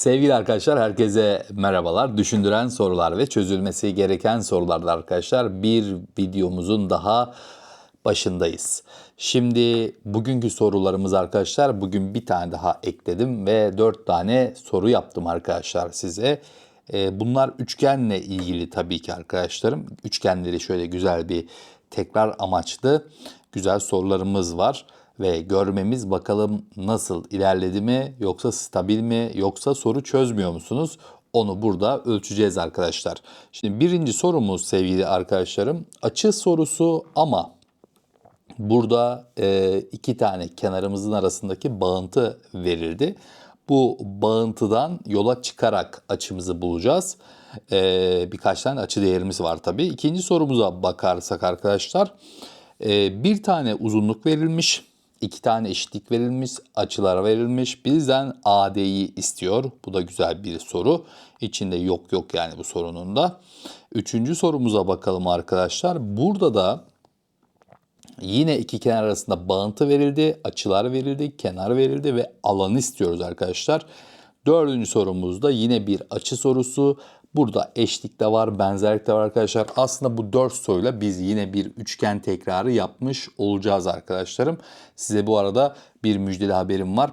Sevgili arkadaşlar herkese merhabalar. Düşündüren sorular ve çözülmesi gereken sorularla arkadaşlar bir videomuzun daha başındayız. Şimdi bugünkü sorularımız arkadaşlar bugün bir tane daha ekledim ve dört tane soru yaptım arkadaşlar size. Ee, Bunlar üçgenle ilgili tabii ki arkadaşlarım. Üçgenleri şöyle güzel bir tekrar amaçlı güzel sorularımız var ve görmemiz bakalım nasıl ilerledi mi yoksa stabil mi yoksa soru çözmüyor musunuz? Onu burada ölçeceğiz arkadaşlar. Şimdi birinci sorumuz sevgili arkadaşlarım açı sorusu ama burada e, iki tane kenarımızın arasındaki bağıntı verildi. Bu bağıntıdan yola çıkarak açımızı bulacağız. E, birkaç tane açı değerimiz var tabii. İkinci sorumuza bakarsak arkadaşlar e, bir tane uzunluk verilmiş. İki tane eşitlik verilmiş, açılar verilmiş. Bizden AD'yi istiyor. Bu da güzel bir soru. İçinde yok yok yani bu sorunun da. Üçüncü sorumuza bakalım arkadaşlar. Burada da Yine iki kenar arasında bağıntı verildi, açılar verildi, kenar verildi ve alanı istiyoruz arkadaşlar. Dördüncü sorumuzda yine bir açı sorusu. Burada eşlik de var, benzerlik de var arkadaşlar. Aslında bu dört soruyla biz yine bir üçgen tekrarı yapmış olacağız arkadaşlarım. Size bu arada bir müjdeli haberim var.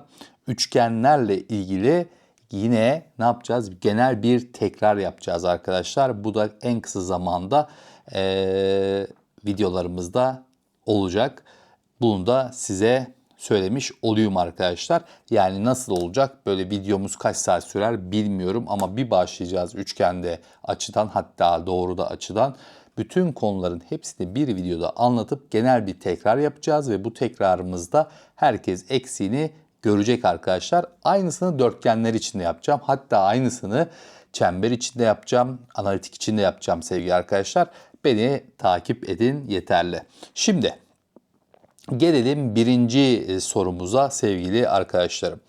Üçgenlerle ilgili yine ne yapacağız? Genel bir tekrar yapacağız arkadaşlar. Bu da en kısa zamanda eee, videolarımızda olacak. Bunu da size söylemiş olayım arkadaşlar. Yani nasıl olacak? Böyle videomuz kaç saat sürer bilmiyorum ama bir başlayacağız üçgende açıdan hatta doğruda açıdan. Bütün konuların hepsini bir videoda anlatıp genel bir tekrar yapacağız ve bu tekrarımızda herkes eksiğini görecek arkadaşlar. Aynısını dörtgenler için de yapacağım. Hatta aynısını çember içinde yapacağım, analitik içinde yapacağım sevgili arkadaşlar. Beni takip edin yeterli. Şimdi gelelim birinci e, sorumuza sevgili arkadaşlarım.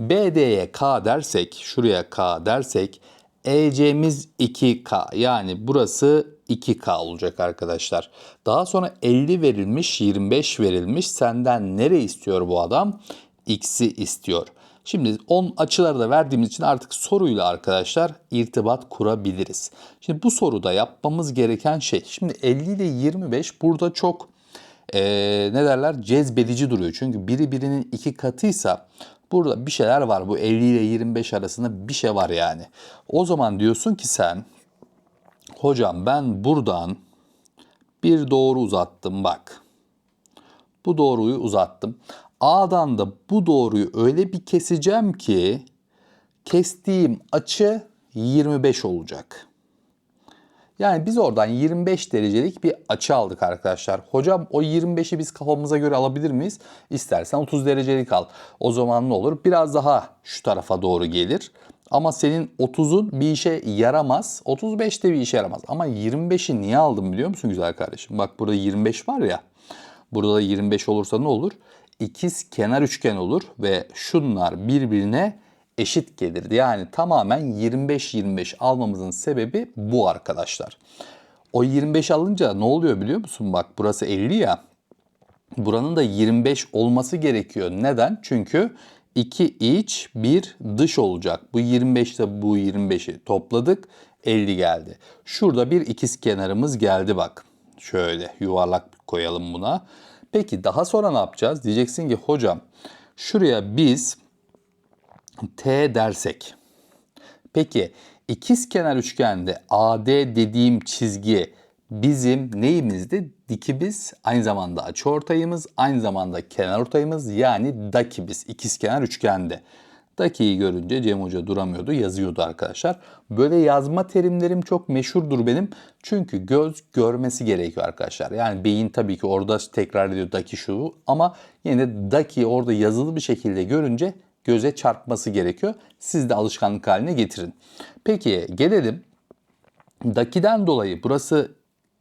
BD'ye K dersek, şuraya K dersek EC'miz 2K yani burası 2K olacak arkadaşlar. Daha sonra 50 verilmiş, 25 verilmiş. Senden nere istiyor bu adam? X'i istiyor. Şimdi 10 açıları da verdiğimiz için artık soruyla arkadaşlar irtibat kurabiliriz. Şimdi bu soruda yapmamız gereken şey. Şimdi 50 ile 25 burada çok ee, ne derler cezbedici duruyor. Çünkü biri birinin iki katıysa burada bir şeyler var. Bu 50 ile 25 arasında bir şey var yani. O zaman diyorsun ki sen hocam ben buradan bir doğru uzattım bak. Bu doğruyu uzattım. A'dan da bu doğruyu öyle bir keseceğim ki kestiğim açı 25 olacak. Yani biz oradan 25 derecelik bir açı aldık arkadaşlar. Hocam o 25'i biz kafamıza göre alabilir miyiz? İstersen 30 derecelik al. O zaman ne olur? Biraz daha şu tarafa doğru gelir. Ama senin 30'un bir işe yaramaz. 35 de bir işe yaramaz. Ama 25'i niye aldım biliyor musun güzel kardeşim? Bak burada 25 var ya. Burada da 25 olursa ne olur? İkiz kenar üçgen olur ve şunlar birbirine eşit gelirdi. Yani tamamen 25-25 almamızın sebebi bu arkadaşlar. O 25 alınca ne oluyor biliyor musun? Bak burası 50 ya. Buranın da 25 olması gerekiyor. Neden? Çünkü 2 iç, 1 dış olacak. Bu 25 ile bu 25'i topladık. 50 geldi. Şurada bir ikiz kenarımız geldi bak. Şöyle yuvarlak koyalım buna. Peki daha sonra ne yapacağız? Diyeceksin ki hocam şuraya biz T dersek. Peki ikiz kenar üçgende AD dediğim çizgi bizim neyimizdi? Dikimiz, aynı zamanda açıortayımız, aynı zamanda kenar ortayımız yani dakimiz ikiz kenar üçgende. Daki'yi görünce Cem Hoca duramıyordu, yazıyordu arkadaşlar. Böyle yazma terimlerim çok meşhurdur benim. Çünkü göz görmesi gerekiyor arkadaşlar. Yani beyin tabii ki orada tekrar ediyor Daki şu ama yine de Daki orada yazılı bir şekilde görünce göze çarpması gerekiyor. Siz de alışkanlık haline getirin. Peki gelelim. Daki'den dolayı burası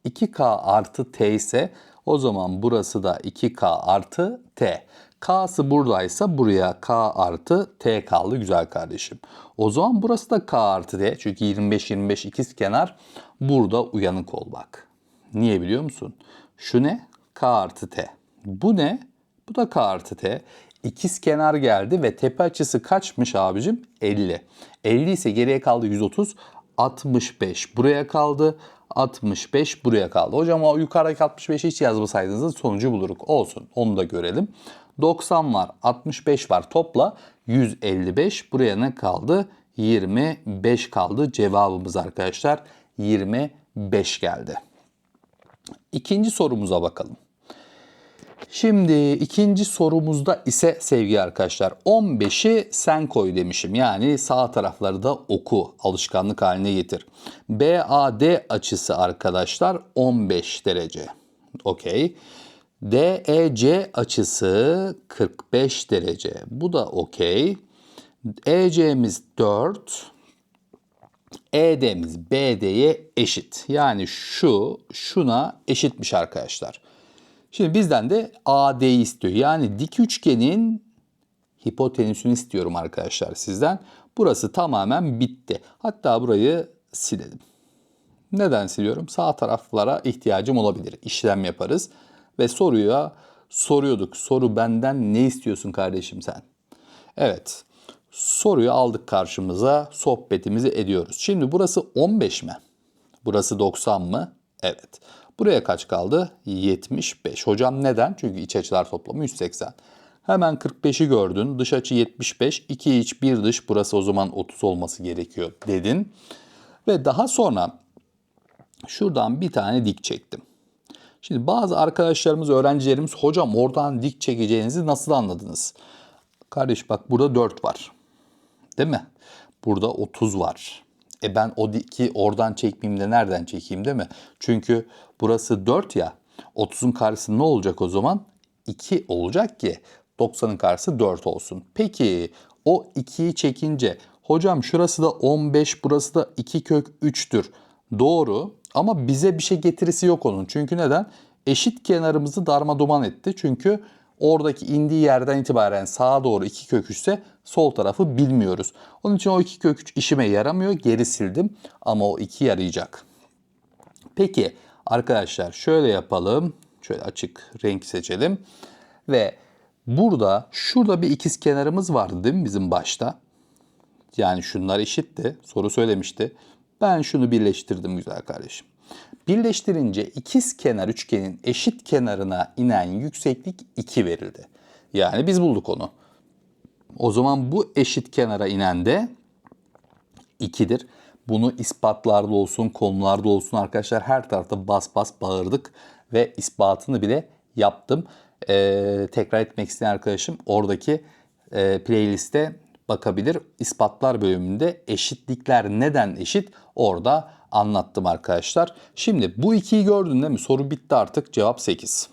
2K artı T ise o zaman burası da 2K artı T. K'sı buradaysa buraya K artı T kaldı güzel kardeşim. O zaman burası da K artı T. Çünkü 25-25 ikiz kenar. Burada uyanık ol bak. Niye biliyor musun? Şu ne? K artı T. Bu ne? Bu da K artı T. ikiz kenar geldi ve tepe açısı kaçmış abicim? 50. 50 ise geriye kaldı 130. 65 buraya kaldı. 65 buraya kaldı. Hocam o yukarıdaki 65'i hiç yazmasaydınız sonucu buluruk. Olsun onu da görelim. 90 var 65 var topla 155 buraya ne kaldı? 25 kaldı cevabımız arkadaşlar 25 geldi. İkinci sorumuza bakalım. Şimdi ikinci sorumuzda ise sevgili arkadaşlar 15'i sen koy demişim. Yani sağ tarafları da oku alışkanlık haline getir. BAD açısı arkadaşlar 15 derece. Okey. DEC açısı 45 derece. Bu da okey. EC'miz 4. ED'miz BD'ye eşit. Yani şu şuna eşitmiş arkadaşlar. Şimdi bizden de AD'yi istiyor. Yani dik üçgenin hipotenüsünü istiyorum arkadaşlar sizden. Burası tamamen bitti. Hatta burayı silelim. Neden siliyorum? Sağ taraflara ihtiyacım olabilir. İşlem yaparız. Ve soruya soruyorduk. Soru benden ne istiyorsun kardeşim sen? Evet. Soruyu aldık karşımıza. Sohbetimizi ediyoruz. Şimdi burası 15 mi? Burası 90 mı? Evet. Buraya kaç kaldı? 75. Hocam neden? Çünkü iç açılar toplamı 180. Hemen 45'i gördün. Dış açı 75. 2 iç 1 dış. Burası o zaman 30 olması gerekiyor dedin. Ve daha sonra şuradan bir tane dik çektim. Şimdi bazı arkadaşlarımız, öğrencilerimiz hocam oradan dik çekeceğinizi nasıl anladınız? Kardeş bak burada 4 var. Değil mi? Burada 30 var. E ben o diki oradan çekmeyeyim de nereden çekeyim değil mi? Çünkü burası 4 ya. 30'un karşısı ne olacak o zaman? 2 olacak ki 90'ın karşısı 4 olsun. Peki o 2'yi çekince hocam şurası da 15 burası da 2 kök 3'tür. Doğru ama bize bir şey getirisi yok onun. Çünkü neden? Eşit kenarımızı darma duman etti. Çünkü oradaki indiği yerden itibaren sağa doğru 2 kök 3 ise sol tarafı bilmiyoruz. Onun için o 2 kök 3 işime yaramıyor. Geri sildim ama o 2 yarayacak. Peki arkadaşlar şöyle yapalım. Şöyle açık renk seçelim. Ve burada şurada bir ikiz kenarımız vardı değil mi bizim başta? Yani şunlar eşitti. Soru söylemişti. Ben şunu birleştirdim güzel kardeşim. Birleştirince ikiz kenar üçgenin eşit kenarına inen yükseklik 2 verildi. Yani biz bulduk onu. O zaman bu eşit kenara inen de 2'dir. Bunu ispatlarda olsun, konularda olsun arkadaşlar her tarafta bas bas bağırdık ve ispatını bile yaptım. Ee, tekrar etmek isteyen arkadaşım oradaki e, playliste bakabilir. İspatlar bölümünde eşitlikler neden eşit orada anlattım arkadaşlar. Şimdi bu ikiyi gördün değil mi? Soru bitti artık. Cevap 8.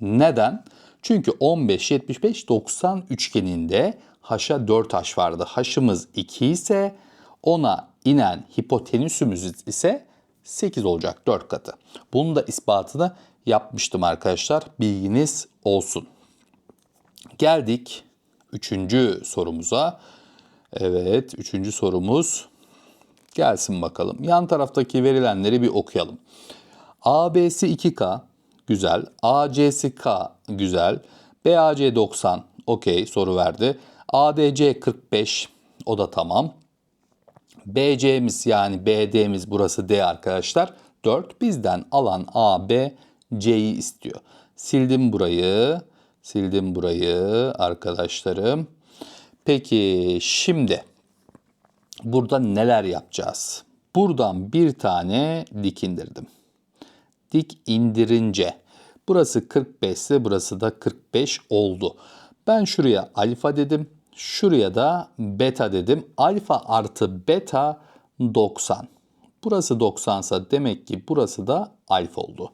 Neden? Çünkü 15, 75, 90 üçgeninde haşa 4 haş vardı. Haşımız 2 ise ona inen hipotenüsümüz ise 8 olacak 4 katı. Bunun da ispatını yapmıştım arkadaşlar. Bilginiz olsun. Geldik üçüncü sorumuza. Evet üçüncü sorumuz gelsin bakalım. Yan taraftaki verilenleri bir okuyalım. AB'si 2K güzel. AC'si K güzel. BAC 90 okey soru verdi. ADC 45 o da tamam. BC'miz yani BD'miz burası D arkadaşlar. 4 bizden alan A, B, C'yi istiyor. Sildim burayı. Sildim burayı arkadaşlarım. Peki şimdi burada neler yapacağız? Buradan bir tane dik indirdim. Dik indirince burası 45 ise burası da 45 oldu. Ben şuraya alfa dedim. Şuraya da beta dedim. Alfa artı beta 90. Burası 90 ise demek ki burası da alfa oldu.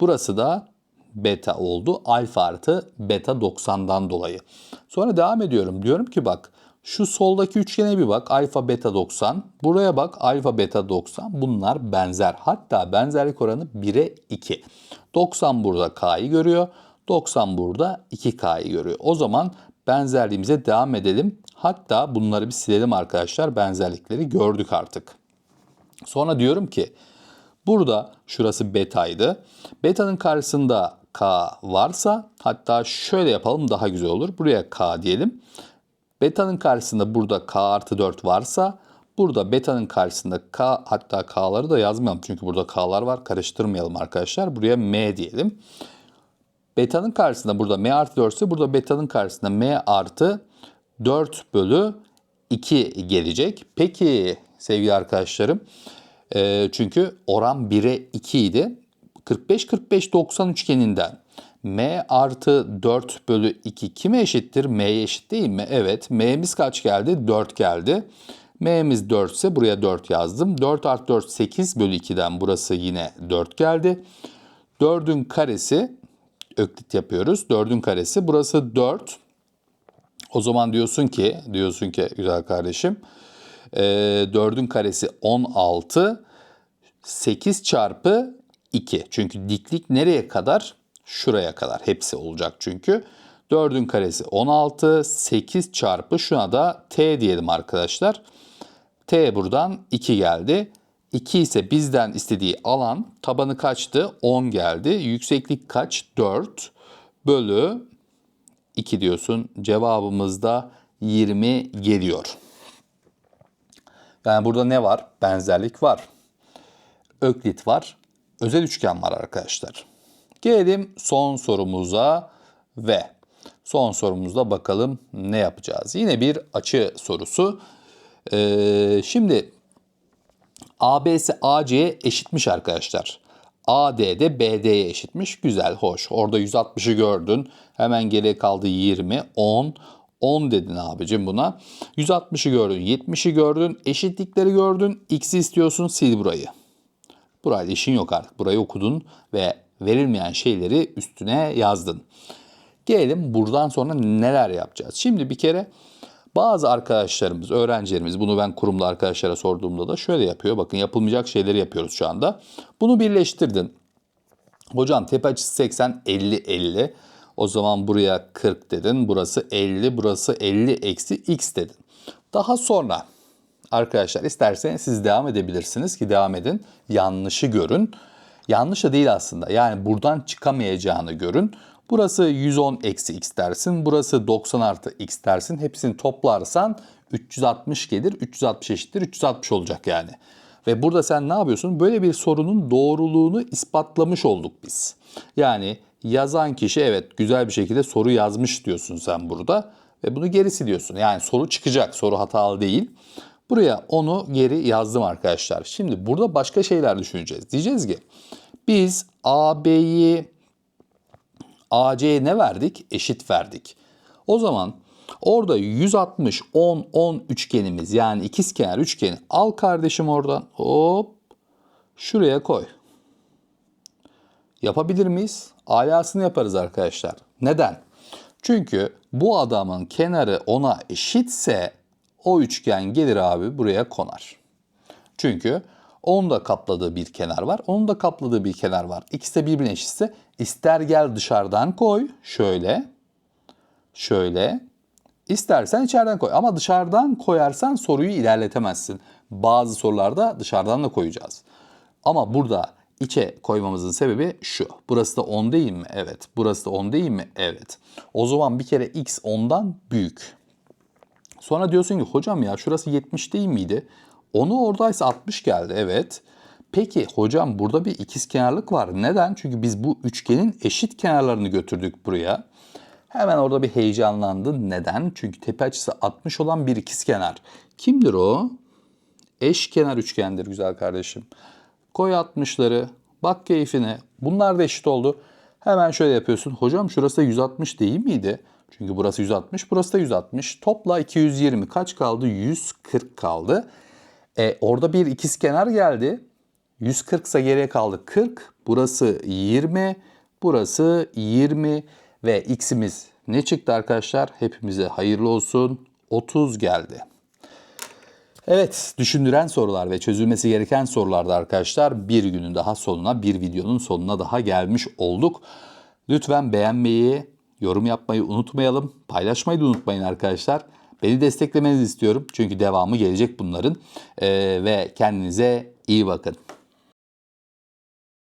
Burası da beta oldu. Alfa artı beta 90'dan dolayı. Sonra devam ediyorum. Diyorum ki bak şu soldaki üçgene bir bak. Alfa beta 90. Buraya bak alfa beta 90. Bunlar benzer. Hatta benzerlik oranı 1'e 2. 90 burada K'yı görüyor. 90 burada 2K'yı görüyor. O zaman benzerliğimize devam edelim. Hatta bunları bir silelim arkadaşlar. Benzerlikleri gördük artık. Sonra diyorum ki burada şurası betaydı. Beta'nın karşısında k varsa hatta şöyle yapalım daha güzel olur. Buraya k diyelim. Beta'nın karşısında burada k artı 4 varsa burada beta'nın karşısında k hatta k'ları da yazmayalım. Çünkü burada k'lar var karıştırmayalım arkadaşlar. Buraya m diyelim. Beta'nın karşısında burada m artı 4 ise burada beta'nın karşısında m artı 4 bölü 2 gelecek. Peki sevgili arkadaşlarım e, çünkü oran 1'e 2 idi. 45-45-90 üçgeninden m artı 4 bölü 2 kime eşittir? m'ye eşit değil mi? Evet. m'miz kaç geldi? 4 geldi. m'miz 4 ise buraya 4 yazdım. 4 artı 4 8 bölü 2'den burası yine 4 geldi. 4'ün karesi öklit yapıyoruz. 4'ün karesi burası 4. O zaman diyorsun ki, diyorsun ki güzel kardeşim, e, 4'ün karesi 16, 8 çarpı 2. Çünkü diklik nereye kadar? Şuraya kadar. Hepsi olacak çünkü. 4'ün karesi 16, 8 çarpı şuna da t diyelim arkadaşlar. T buradan 2 geldi. 2 ise bizden istediği alan tabanı kaçtı? 10 geldi. Yükseklik kaç? 4 bölü 2 diyorsun. Cevabımız da 20 geliyor. Yani burada ne var? Benzerlik var. Öklit var. Özel üçgen var arkadaşlar. Gelelim son sorumuza ve son sorumuzda bakalım ne yapacağız. Yine bir açı sorusu. Ee, şimdi ABS AC'ye eşitmiş arkadaşlar. AD de BD'ye eşitmiş. Güzel, hoş. Orada 160'ı gördün. Hemen geriye kaldı 20, 10. 10 dedin abicim buna. 160'ı gördün, 70'i gördün, eşitlikleri gördün. X'i istiyorsun, sil burayı. Burayla işin yok artık. Burayı okudun ve verilmeyen şeyleri üstüne yazdın. Gelelim buradan sonra neler yapacağız. Şimdi bir kere bazı arkadaşlarımız, öğrencilerimiz bunu ben kurumda arkadaşlara sorduğumda da şöyle yapıyor. Bakın yapılmayacak şeyleri yapıyoruz şu anda. Bunu birleştirdin. Hocam tepe açısı 80, 50, 50. O zaman buraya 40 dedin. Burası 50, burası 50 eksi x dedin. Daha sonra arkadaşlar isterseniz siz devam edebilirsiniz ki devam edin. Yanlışı görün. Yanlış da değil aslında. Yani buradan çıkamayacağını görün. Burası 110 eksi x dersin. Burası 90 artı x dersin. Hepsini toplarsan 360 gelir. 360 eşittir. 360 olacak yani. Ve burada sen ne yapıyorsun? Böyle bir sorunun doğruluğunu ispatlamış olduk biz. Yani yazan kişi evet güzel bir şekilde soru yazmış diyorsun sen burada. Ve bunu gerisi diyorsun. Yani soru çıkacak. Soru hatalı değil. Buraya onu geri yazdım arkadaşlar. Şimdi burada başka şeyler düşüneceğiz. Diyeceğiz ki biz AB'yi AC'ye ne verdik? Eşit verdik. O zaman orada 160 10 10 üçgenimiz yani ikizkenar üçgeni al kardeşim oradan. Hop şuraya koy. Yapabilir miyiz? Alasını yaparız arkadaşlar. Neden? Çünkü bu adamın kenarı ona eşitse o üçgen gelir abi buraya konar. Çünkü onun da kapladığı bir kenar var. Onun da kapladığı bir kenar var. İkisi de birbirine eşitse ister gel dışarıdan koy. Şöyle. Şöyle. İstersen içeriden koy. Ama dışarıdan koyarsan soruyu ilerletemezsin. Bazı sorularda dışarıdan da koyacağız. Ama burada içe koymamızın sebebi şu. Burası da 10 değil mi? Evet. Burası da 10 değil mi? Evet. O zaman bir kere x 10'dan büyük. Sonra diyorsun ki hocam ya şurası 70 değil miydi? Onu oradaysa 60 geldi evet. Peki hocam burada bir ikizkenarlık var. Neden? Çünkü biz bu üçgenin eşit kenarlarını götürdük buraya. Hemen orada bir heyecanlandın. Neden? Çünkü tepe açısı 60 olan bir ikizkenar. Kimdir o? Eşkenar üçgendir güzel kardeşim. Koy 60'ları. Bak keyfine. Bunlar da eşit oldu. Hemen şöyle yapıyorsun. Hocam şurası da 160 değil miydi? Çünkü burası 160, burası da 160. Topla 220 kaç kaldı? 140 kaldı. E, orada bir ikizkenar geldi. 140 ise geriye kaldı 40. Burası 20. Burası 20. Ve x'imiz ne çıktı arkadaşlar? Hepimize hayırlı olsun. 30 geldi. Evet, düşündüren sorular ve çözülmesi gereken sorularda arkadaşlar bir günün daha sonuna, bir videonun sonuna daha gelmiş olduk. Lütfen beğenmeyi, yorum yapmayı unutmayalım. Paylaşmayı da unutmayın arkadaşlar. Beni desteklemenizi istiyorum. Çünkü devamı gelecek bunların. Ee, ve kendinize iyi bakın.